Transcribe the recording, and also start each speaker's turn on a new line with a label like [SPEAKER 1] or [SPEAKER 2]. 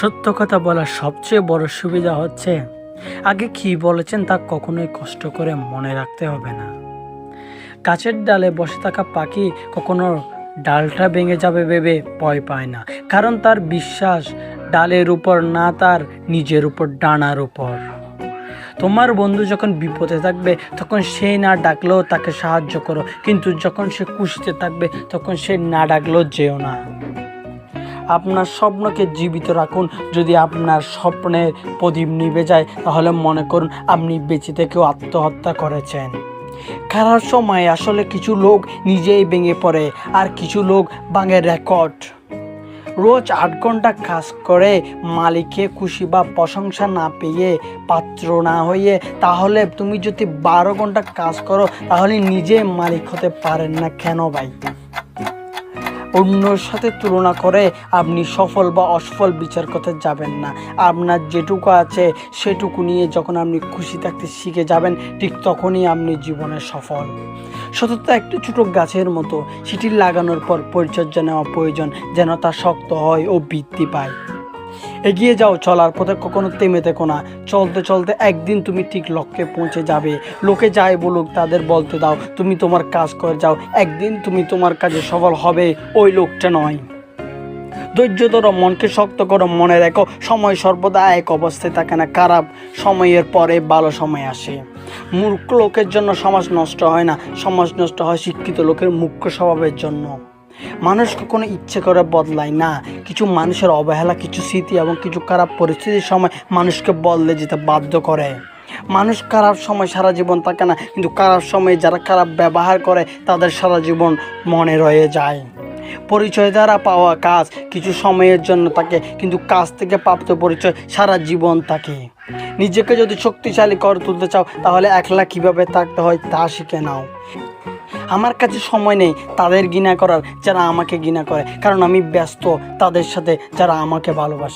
[SPEAKER 1] সত্য কথা বলার সবচেয়ে বড় সুবিধা হচ্ছে, আগে কি বলেছেন তা কখনোই কষ্ট করে মনে রাখতে হবে না। গাছের ডালে বসে থাকা পাখি কখনো ডালটা ভেঙে যাবে ভেবে ভয় পায় না, কারণ তার বিশ্বাস ডালের উপর না তার নিজের উপর, ডানার উপর। তোমার বন্ধু যখন বিপদে থাকবে, তখন সে না ডাকলেও তাকে সাহায্য করো, কিন্তু যখন সে খুশিতে থাকবে, তখন সে না ডাকলেও যেও না। আপনার স্বপ্নকে জীবিত রাখুন। যদি আপনার স্বপ্নের প্রদীপ নিভে যায়, তাহলে মনে করুন আপনি বেঁচে থেকেও আত্মহত্যা করেছেন। খেলার সময় আসলে কিছু লোক নিজেই ভেঙে পড়ে আর কিছু লোক ভাঙে রেকর্ড। রোজ আট ঘণ্টা কাজ করে, মালিককে খুশি বা প্রশংসা না পেয়ে পাত্র না হয়ে, তাহলে তুমি যদি বারো ঘণ্টা কাজ করো, তাহলে নিজে মালিক হতে পারেন না। কেন ভাই? অন্যর সাথে তুলনা করে আপনি সফল বা অসফল বিচার করতে যাবেন না। আপনার যেটুকু আছে সেটুকু নিয়ে যখন আপনি খুশি থাকতে শিখে যাবেন, ঠিক তখনই আপনি জীবনে সফল। সততা একটি ছোট গাছের মতো, সেটি লাগানোর পর পরিচর্যা নেওয়া প্রয়োজন যেন তা শক্ত হয় ও বৃদ্ধি পায়। এগিয়ে যাও চলার পথে কখনো থেমে থেকো না। চলতে চলতে একদিন তুমি ঠিক লক্ষ্যে পৌঁছে যাবে। লোকে যাই বলুক, তাদের বলতে দাও, তুমি তোমার কাজ করে যাও। একদিন তুমি তোমার কাজে সফল হবে, ওই লোকটা নয়। ধৈর্য ধরো, মনকে শক্ত করো, মনে রেখো, সময় সর্বদা এক অবস্থায় থাকে না, খারাপ সময়ের পরে ভালো সময় আসে। মূর্খ লোকের জন্য সমাজ নষ্ট হয় না, সমাজ নষ্ট হয় শিক্ষিত লোকের মুখ্য স্বভাবের জন্য। মানুষ কখনো ইচ্ছে করে বদলায় না। কিছু মানুষের অবহেলা, কিছু স্মৃতি এবং কিছু খারাপ পরিস্থিতির সময় মানুষকে বদলে যেতে বাধ্য করে। মানুষ খারাপ সময় সারা জীবন থাকে না, কিন্তু খারাপ সময়ে যারা খারাপ ব্যবহার করে, তাদের সারা জীবন মনে রয়ে যায়। পরিচয় দ্বারা পাওয়া কাজ কিছু সময়ের জন্য থাকে, কিন্তু কাজ থেকে প্রাপ্ত পরিচয় সারা জীবন থাকে। নিজেকে যদি শক্তিশালী করে তুলতে চাও, তাহলে একলা কীভাবে থাকতে হয় তা শিখে নাও। আমার কাছে সময় নেই তাদের ঘৃণা করার, যারা আমাকে ঘৃণা করে। কারণ আমি ব্যস্ত তাদের সাথে, যারা আমাকে ভালোবাসে।